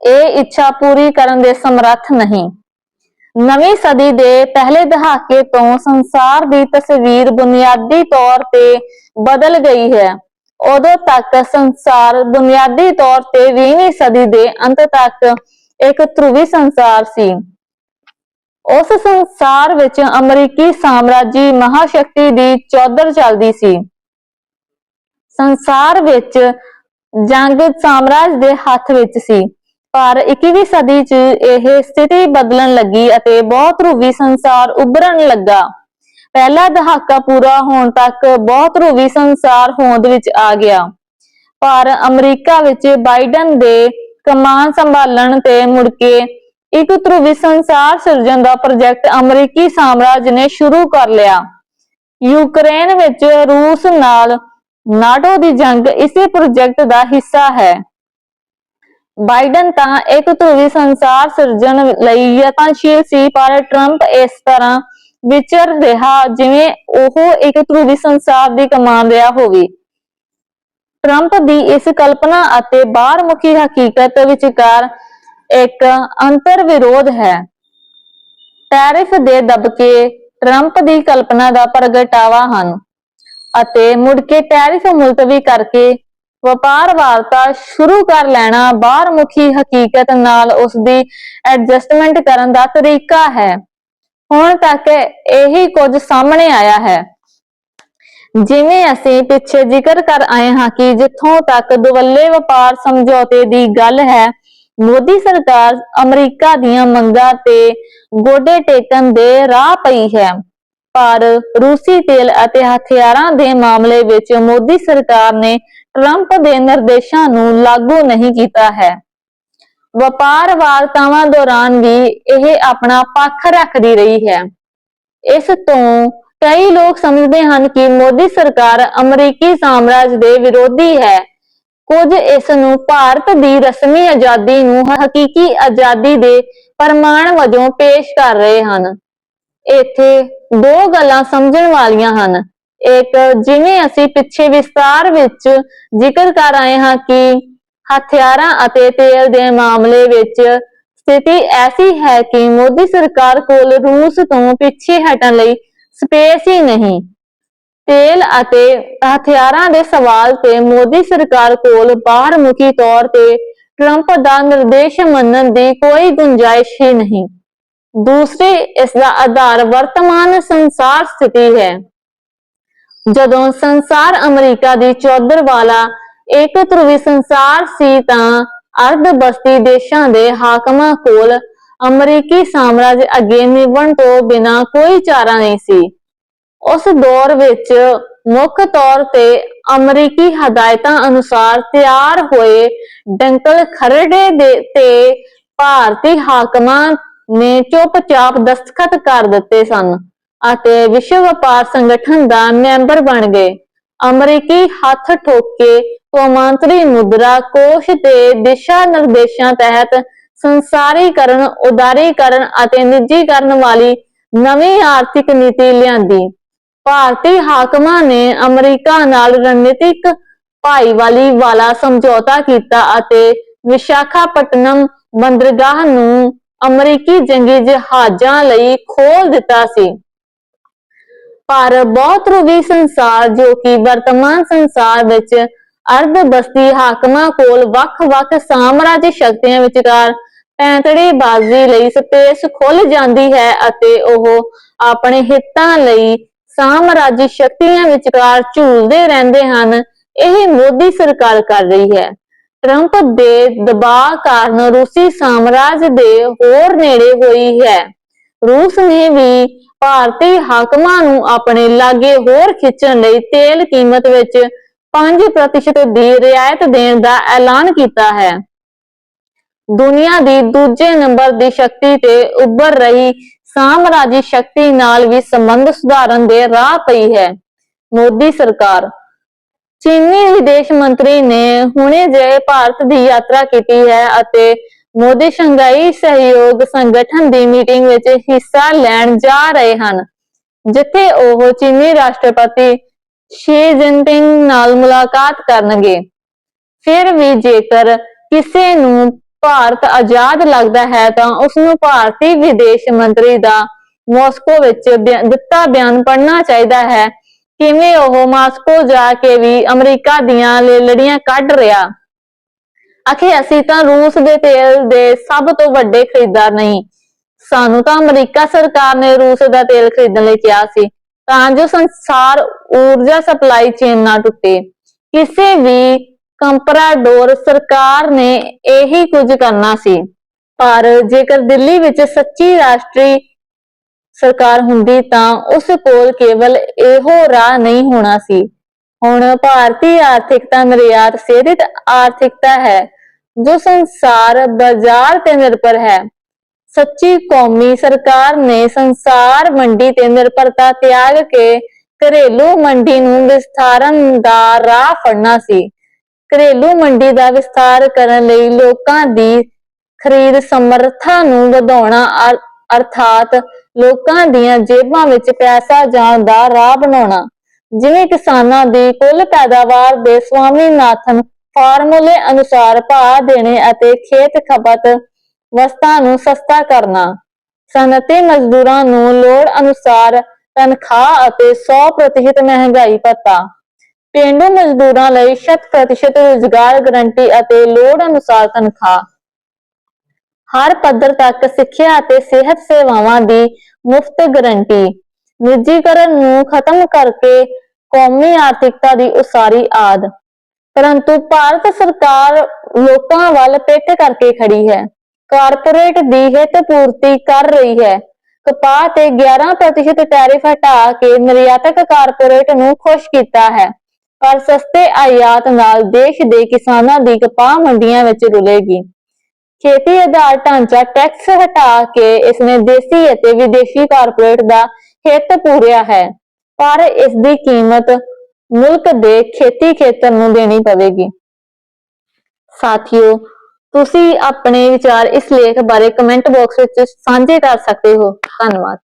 ਇਹ ਇੱਛਾ ਪੂਰੀ ਕਰਨ ਦੇ ਸਮਰੱਥ ਨਹੀਂ। ਨਵੀਂ ਸਦੀ ਦੇ ਪਹਿਲੇ ਦਹਾਕੇ ਤੋਂ ਸੰਸਾਰ ਦੀ ਤਸਵੀਰ ਬੁਨਿਆਦੀ ਤੌਰ ਤੇ ਬਦਲ ਗਈ ਹੈ। ਉਦੋਂ ਤੱਕ ਸੰਸਾਰ ਬੁਨਿਆਦੀ ਤੌਰ ਤੇ 20ਵੀਂ ਸਦੀ ਦੇ ਅੰਤ ਤੱਕ ਇੱਕ ਧਰੁਵੀ ਸੰਸਾਰ ਸੀ। ਉਸ ਸੰਸਾਰ ਵਿੱਚ ਅਮਰੀਕੀ ਸਾਮਰਾਜੀ ਮਹਾਸ਼ਕਤੀ ਦੀ ਚੌਧਰ ਚੱਲਦੀ ਸੀ। ਸੰਸਾਰ ਵਿੱਚ ਜੰਗ ਸਾਮਰਾਜ ਦੇ ਹੱਥ ਵਿੱਚ ਸੀ। ਪਰ 21ਵੀਂ ਸਦੀ 'ਚ ਇਹ ਸਥਿਤੀ ਬਦਲਣ ਲੱਗੀ ਅਤੇ ਬਹੁਤ ਧਰੁਵੀ ਸੰਸਾਰ ਉੱਭਰਨ ਲੱਗਾ। ਪਹਿਲਾ ਦਹਾਕਾ ਪੂਰਾ ਹੋਣ ਤੱਕ ਬਹੁਤ ਧਰੁਵੀ ਸੰਸਾਰ ਹੋਂਦ ਵਿੱਚ ਆ ਗਿਆ। ਪਰ ਅਮਰੀਕਾ ਵਿੱਚ ਬਾਈਡਨ ਦੇ ਕਮਾਨ ਸੰਭਾਲਣ ਤੇ ਮੁੜ ਕੇ ਇੱਕ ਧਰੁਵੀ ਸੰਸਾਰ ਸਿਰਜਣ ਦਾ ਪ੍ਰੋਜੈਕਟ ਅਮਰੀਕੀ ਸਾਮਰਾਜ ਨੇ ਸ਼ੁਰੂ ਕਰ ਲਿਆ। ਯੂਕਰੇਨ ਵਿੱਚ ਰੂਸ ਨਾਲ ਨਾਟੋ ਦੀ ਜੰਗ ਇਸੇ ਪ੍ਰੋਜੈਕਟ ਦਾ ਹਿੱਸਾ ਹੈ। ਬਾਈਡਨ ਤਾਂ ਇੱਕ ਧਰੁਵੀ ਸੰਸਾਰ ਸਿਰਜਣ ਲਈ ਯਤਨਸ਼ੀਲ ਸੀ, ਪਰ ਟਰੰਪ ਇਸ ਤਰ੍ਹਾਂ ਵਿਚਰ ਰਿਹਾ ਜਿਵੇਂ ਉਹ ਇੱਕ ਧਰੁਵੀ ਸੰਸਾਰ ਦੀ ਕਮਾਨ ਰਿਹਾ ਹੋਵੇ। ਟਰੰਪ ਦੀ ਇਸ ਕਲਪਨਾ ਅਤੇ ਬਾਹਰਮੁਖੀ ਹਕੀਕਤ ਵਿਚਕਾਰ ਇੱਕ ਅੰਤਰ ਵਿਰੋਧ ਹੈ। ਟੈਰਿਫ ਦੇ ਦਬਕੇ ਟਰੰਪ ਦੀ ਕਲਪਨਾ ਦਾ ਪ੍ਰਗਟਾਵਾ ਹਨ ਅਤੇ ਮੁੜ ਕੇ ਟੈਰਿਫ ਮੁਲਤਵੀ ਕਰਕੇ ਵਪਾਰ ਵਾਰਤਾ ਸ਼ੁਰੂ ਕਰ ਲੈਣਾ ਬਾਹਰਮੁਖੀ ਹਕੀਕਤ ਨਾਲ ਉਸ ਦੀ ਐਡਜਸਟਮੈਂਟ ਕਰਨ ਦਾ ਤਰੀਕਾ ਹੈ। ਹੁਣ ਤੱਕ ਇਹੀ ਕੁਝ ਸਾਹਮਣੇ ਆਇਆ ਹੈ। ਜਿਵੇਂ ਅਸੀਂ ਪਿੱਛੇ ਜ਼ਿਕਰ ਕਰ ਆਏ ਹਾਂ ਕਿ ਜਿੱਥੋਂ ਤੱਕ ਦੁਵੱਲੇ ਵਪਾਰ ਸਮਝੌਤੇ ਦੀ ਗੱਲ ਹੈ, ਮੋਦੀ ਸਰਕਾਰ ਅਮਰੀਕਾ ਦੀਆਂ ਮੰਗਾਂ ਤੇ ਗੋਡੇ ਟੇਕਣ ਦੇ ਰਾਹ ਪਈ ਹੈ। ਪਰ ਰੂਸੀ ਤੇਲ ਅਤੇ ਹਥਿਆਰਾਂ ਦੇ ਮਾਮਲੇ ਵਿੱਚ ਮੋਦੀ ਸਰਕਾਰ ਨੇ ਟਰੰਪ ਦੇ ਨਿਰਦੇਸ਼ਾਂ ਨੂੰ ਲਾਗੂ ਨਹੀਂ ਕੀਤਾ ਹੈ। ਵਪਾਰ ਵਾਰਤਾਵਾਂ ਦੌਰਾਨ ਵੀ ਇਹ ਆਪਣਾ ਪੱਖ ਰੱਖਦੀ ਰਹੀ ਹੈ। ਇਸ ਤੋਂ ਕਈ ਲੋਕ ਸਮਝਦੇ ਹਨ ਕਿ ਮੋਦੀ ਸਰਕਾਰ ਅਮਰੀਕੀ ਸਾਮਰਾਜ ਦੇ ਵਿਰੋਧੀ ਹੈ। ਕੁਝ ਇਸ ਨੂੰ ਭਾਰਤ ਦੀ ਰਸਮੀ ਆਜ਼ਾਦੀ ਨੂੰ ਹਕੀਕੀ ਆਜ਼ਾਦੀ ਦੇ ਪ੍ਰਮਾਣ ਵਜੋਂ ਪੇਸ਼ ਕਰ ਰਹੇ ਹਨ। ਇੱਥੇ ਦੋ ਗੱਲਾਂ ਸਮਝਣ ਵਾਲੀਆਂ ਹਨ। ਇੱਕ ਜਿਵੇਂ ਅਸੀਂ ਪਿੱਛੇ ਵਿਸਤਾਰ ਵਿੱਚ ਜ਼ਿਕਰ ਕਰ ਆਏ ਹਾਂ ਕਿ ਹਥਿਆਰਾਂ ਅਤੇ ਤੇਲ ਦੇ ਮਾਮਲੇ ਵਿੱਚ ਸਥਿਤੀ ਐਸੀ ਹੈ ਕਿ ਮੋਦੀ ਸਰਕਾਰ ਕੋਲ ਰੂਸ ਤੋਂ ਪਿੱਛੇ ਹਟਣ ਲਈ ਸਪੇਸ ਹੀ ਨਹੀਂ। ਤੇਲ ਅਤੇ ਹਥਿਆਰਾਂ ਦੇ ਸਵਾਲ ਤੇ ਮੋਦੀ ਸਰਕਾਰ ਕੋਲ ਬਾਹਰਮੁਖੀ ਤੌਰ ਤੇ ਟਰੰਪ ਦਾ ਨਿਰਦੇਸ਼ ਮੰਨਣ ਦੀ ਕੋਈ ਗੁੰਜਾਇਸ਼ ਹੀ ਨਹੀਂ। ਦੂਸਰੇ, ਇਸ ਦਾ ਆਧਾਰ ਵਰਤਮਾਨ ਸੰਸਾਰ ਸਥਿਤੀ ਹੈ। ਜਦੋਂ ਸੰਸਾਰ ਅਮਰੀਕਾ ਦੀ ਚੌਧਰ ਵਾਲਾ ਇੱਕ ਧਰੁਵੀ ਸੰਸਾਰ ਸੀ ਤਾਂ ਅਰਧ ਬਸਤੀ ਦੇਸ਼ਾਂ ਦੇ ਹਾਕਮਾਂ ਕੋਲ ਅਮਰੀਕੀ ਸਾਮਰਾਜ ਅੱਗੇ ਨਿਭਣ ਤੋਂ ਬਿਨਾ ਕੋਈ ਚਾਰਾ ਨਹੀਂ ਸੀ। ਉਸ ਦੌਰ ਵਿੱਚ ਮੁੱਖ ਤੌਰ ਤੇ ਅਮਰੀਕੀ ਹਦਾਇਤਾਂ ਅਨੁਸਾਰ ਤਿਆਰ ਹੋਏ ਡੰਕਲ ਖਰੜੇ ਦੇ ਤੇ ਭਾਰਤੀ ਹਾਕਮਾਂ ਨੇ ਚੁੱਪਚਾਪ ਦਸਤਖਤ ਕਰ ਦਿੱਤੇ ਸਨ। ਅਤੇ ਵਿਸ਼ਵ ਵਪਾਰ ਸੰਗਠਨ ਦਾ ਮੈਂਬਰ ਬਣ ਗਏ। ਅਮਰੀਕੀ ਹੱਥ ਠੋਕ ਕੇ ਕੌਮਾਂਤਰੀ ਮੁਦਰਾ ਕੋਸ਼ ਦੇ ਦਿਸ਼ਾ ਨਿਰਦੇਸ਼ਾਂ ਤਹਿਤ ਸੰਸਾਰੀਕਰਨ, ਉਦਾਰੀਕਰਨ ਅਤੇ ਨਿੱਜੀਕਰਨ ਵਾਲੀ ਨਵੀਂ ਆਰਥਿਕ ਨੀਤੀ ਲਿਆਂਦੀ। ਭਾਰਤੀ ਹਾਕਮਾਂ ਨੇ ਅਮਰੀਕਾ ਨਾਲ ਰਣਨੀਤਿਕ ਭਾਈਵਾਲੀ ਵਾਲਾ ਸਮਝੌਤਾ ਕੀਤਾ ਅਤੇ ਵਿਸ਼ਾਖਾਪਟਨਮ ਬੰਦਰਗਾਹ ਨੂੰ ਅਮਰੀਕੀ ਜੰਗੀ ਜਹਾਜ਼ਾਂ ਲਈ ਖੋਲ ਦਿੱਤਾ ਸੀ। ਪਰ ਬਹੁਤ ਰੂਵੀ ਸੰਸਾਰ, ਜੋ ਕਿ ਵਰਤਮਾਨ ਸੰਸਾਰ ਵਿੱਚ ਅਰਧ ਬਸਤੀ ਹਾਕਮਾਂ ਕੋਲ ਵੱਖ-ਵੱਖ ਸਾਮਰਾਜੀ ਸ਼ਕਤੀਆਂ ਵਿਚਕਾਰ ਪੈਂਤੜੀ ਲਈ ਸਪੇਸ ਖੁੱਲ ਜਾਂਦੀ ਹੈ ਅਤੇ ਉਹ ਆਪਣੇ ਹਿੱਤਾਂ ਲਈ ਸਾਮਰਾਜੀ ਸ਼ਕਤੀਆਂ ਵਿਚਕਾਰ ਝੂਲਦੇ ਰਹਿੰਦੇ ਹਨ, ਇਹ ਮੋਦੀ ਸਰਕਾਰ ਕਰ ਰਹੀ ਹੈ। ਟਰੰਪ ਦੇ ਦਬਾਅ ਕਾਰਨ ਰੂਸੀ ਸਾਮਰਾਜ ਦੇ ਹੋਰ ਨੇੜੇ ਹੋਈ ਹੈ। ਰੂਸ ਨੇ ਵੀ ਭਾਰਤੀ ਹਾਕਮਾਂ ਨੂੰ ਆਪਣੇ ਲਾਗੇ ਹੋਰ ਖਿੱਚਣ ਲਈ ਤੇਲ ਕੀਮਤ ਵਿੱਚ 5% ਦੀ ਰਿਆਇਤ ਦੇਣ ਦਾ ਐਲਾਨ ਕੀਤਾ ਹੈ। ਦੁਨੀਆ ਦੀ ਦੂਜੇ ਨੰਬਰ ਦੀ ਸ਼ਕਤੀ ਤੇ ਉੱਭਰ ਰਹੀ ਸਾਮਰਾਜੀ ਸ਼ਕਤੀ ਨਾਲ ਵੀ ਸੰਬੰਧ ਸੁਧਾਰਨ ਦੇ ਰਾਹ ਪਈ ਹੈ। ਮੋਦੀ ਸਰਕਾਰ, ਚੀਨੀ ਵਿਦੇਸ਼ ਮੰਤਰੀ ਨੇ ਹੁਣੇ ਜਿਹੇ ਭਾਰਤ ਦੀ ਯਾਤਰਾ ਕੀਤੀ ਹੈ ਅਤੇ ਮੋਦੀ ਸ਼ੰਘਾਈ ਸਹਿਯੋਗ ਸੰਗਠਨ ਦੀ ਮੀਟਿੰਗ ਵਿੱਚ ਹਿੱਸਾ ਲੈਣ ਜਾ ਰਹੇ ਹਨ, ਜਿੱਥੇ ਉਹ ਚੀਨੀ ਰਾਸ਼ਟਰਪਤੀ ਸ਼ੀ ਜਿਨਪਿੰਗ ਨਾਲ ਮੁਲਾਕਾਤ ਕਰਨਗੇ। ਫਿਰ ਵੀ ਜੇਕਰ ਕਿਸੇ ਨੂੰ ਭਾਰਤ ਆਜ਼ਾਦ ਲੱਗਦਾ ਹੈ ਤਾਂ ਉਸ ਨੂੰ ਭਾਰਤੀ ਵਿਦੇਸ਼ ਮੰਤਰੀ ਦਾ ਮਾਸਕੋ ਵਿੱਚ ਦਿੱਤਾ ਬਿਆਨ ਪੜ੍ਹਨਾ ਚਾਹੀਦਾ ਹੈ। ਕਿਵੇਂ ਉਹ ਮਾਸਕੋ ਜਾ ਕੇ ਵੀ ਅਮਰੀਕਾ ਦੀਆਂ ਲੜੀਆਂ ਕੱਢ ਰਿਹਾ? ਆਖੇ ਅਸੀਂ ਤਾਂ ਰੂਸ ਦੇ ਤੇਲ ਦੇ ਸਭ ਤੋਂ ਵੱਡੇ ਖਰੀਦਦਾਰ ਨਹੀਂ। ਸਾਨੂੰ ਤਾਂ ਅਮਰੀਕਾ ਸਰਕਾਰ ਨੇ ਰੂਸ ਦਾ ਤੇਲ ਖਰੀਦਣ ਲਈ ਕਿਹਾ ਸੀ। ਤਾਂ ਜੋ ਸੰਸਾਰ ਊਰਜਾ ਸਪਲਾਈ ਚੇਨ ਨਾ ਟੁੱਟੇ। ਕਿਸੇ ਵੀ ਕੰਪਰਾਡੋਰ ਸਰਕਾਰ ਨੇ ਇਹੀ ਕੁਝ ਕਰਨਾ ਸੀ। ਪਰ ਜੇਕਰ ਦਿੱਲੀ ਵਿੱਚ ਸੱਚੀ ਰਾਸ਼ਟਰੀ ਸਰਕਾਰ ਹੁੰਦੀ ਤਾਂ ਉਸ ਕੋਲ ਕੇਵਲ ਇਹੋ ਰਾਹ ਨਹੀਂ ਹੋਣਾ ਸੀ। ਹੁਣ ਭਾਰਤੀ ਆਰਥਿਕਤਾ ਨਿਰਯਾਤ ਸੇਧਿਤ ਆਰਥਿਕਤਾ ਹੈ। ਜੋ ਸੰਸਾਰ ਬਾਜ਼ਾਰ ਤੇ ਨਿਰਭਰ ਹੈ, ਸੱਚੀ ਕੌਮੀ ਸਰਕਾਰ ਨੇ ਸੰਸਾਰ ਮੰਡੀ ਤੇ ਨਿਰਭਰਤਾ ਤਿਆਗ ਕੇ ਘਰੇਲੂ ਮੰਡੀ ਨੂੰ ਵਿਸਥਾਰਨ ਦਾ ਰਾਹ ਫੜਨਾ ਸੀ। ਘਰੇਲੂ ਮੰਡੀ ਦਾ ਵਿਸਥਾਰ ਕਰਨ ਲਈ ਲੋਕਾਂ ਦੀ ਖਰੀਦ ਸਮਰੱਥਾ ਨੂੰ ਵਧਾਉਣਾ ਅਰਥਾਤ ਲੋਕਾਂ ਦੀਆਂ ਜੇਬਾਂ ਵਿੱਚ ਪੈਸਾ ਜਾਣ ਦਾ ਰਾਹ ਬਣਾਉਣਾ। ਜਿਵੇਂ ਕਿਸਾਨਾਂ ਦੀ ਕੁੱਲ ਪੈਦਾਵਾਰ ਦੇ ਸਵਾਮੀਨਾਥਨ ਫਾਰਮੂਲੇ ਅਨੁਸਾਰ ਭਾਅ ਦੇਣੇ ਅਤੇ ਖੇਤ ਖਪਤ ਵਸਤਾਂ ਨੂੰ ਸਸਤਾ ਕਰਨਾ। ਸਨਅਤੀ ਮਜ਼ਦੂਰਾਂ ਨੂੰ ਲੋੜ ਅਨੁਸਾਰ ਤਨਖਾਹ ਅਤੇ 100% ਮਹਿੰਗਾਈ ਭੱਤਾ। ਪੇਂਡੂ ਮਜ਼ਦੂਰਾਂ ਲਈ 100% ਰੁਜ਼ਗਾਰ ਗਰੰਟੀ ਅਤੇ ਲੋੜ ਅਨੁਸਾਰ ਤਨਖਾਹ। ਹਰ ਪੱਧਰ ਤੱਕ ਸਿੱਖਿਆ ਅਤੇ ਸਿਹਤ ਸੇਵਾਵਾਂ ਦੀ ਮੁਫਤ ਗਰੰਟੀ। ਨਿੱਜੀਕਰਨ ਨੂੰ ਖਤਮ ਕਰਕੇ ਕੌਮੀ ਆਰਥਿਕਤਾ ਦੀ ਉਸਾਰੀ ਆਦ। ਪਰੰਤੂ ਭਾਰਤ ਸਰਕਾਰ ਲੋਕਾਂ ਵੱਲ ਪਿੱਠ ਕਰਕੇ ਖੜੀ ਹੈ। ਕਾਰਪੋਰੇਟ ਦੀ ਹਿੱਤ ਪੂਰਤੀ ਕਰ ਰਹੀ ਹੈ। ਕਪਾਹ ਤੇ 11% ਟੈਰਿਫ ਹਟਾ ਕੇ ਨਿਰਯਾਤਕ ਕਾਰਪੋਰੇਟ ਨੂੰ ਖੁਸ਼ ਕੀਤਾ ਹੈ। ਪਰ ਸਸਤੇ ਆਯਾਤ ਨਾਲ ਦੇਸ਼ ਦੇ ਕਿਸਾਨਾਂ ਦੀ ਕਪਾਹ ਮੰਡੀਆਂ ਵਿੱਚ ਰੁਲੇਗੀ। ਖੇਤੀ ਆਧਾਰ ਢਾਂਚਾ ਟੈਕਸ ਹਟਾ ਕੇ ਇਸਨੇ ਦੇਸੀ ਅਤੇ ਵਿਦੇਸ਼ੀ ਕਾਰਪੋਰੇਟ ਦਾ ਹਿੱਤ ਪੂਰਿਆ ਹੈ। ਪਰ ਇਸ ਦੀ ਕੀਮਤ ਮੁਲਕ ਦੇ ਖੇਤੀ ਖੇਤਰ ਨੂੰ ਦੇਣੀ ਪਵੇਗੀ। ਸਾਥੀਓ, ਤੁਸੀਂ ਆਪਣੇ ਵਿਚਾਰ ਇਸ ਲੇਖ ਬਾਰੇ ਕਮੈਂਟ ਬਾਕਸ ਵਿੱਚ ਸਾਂਝੇ ਕਰ ਸਕਦੇ ਹੋ। ਧੰਨਵਾਦ।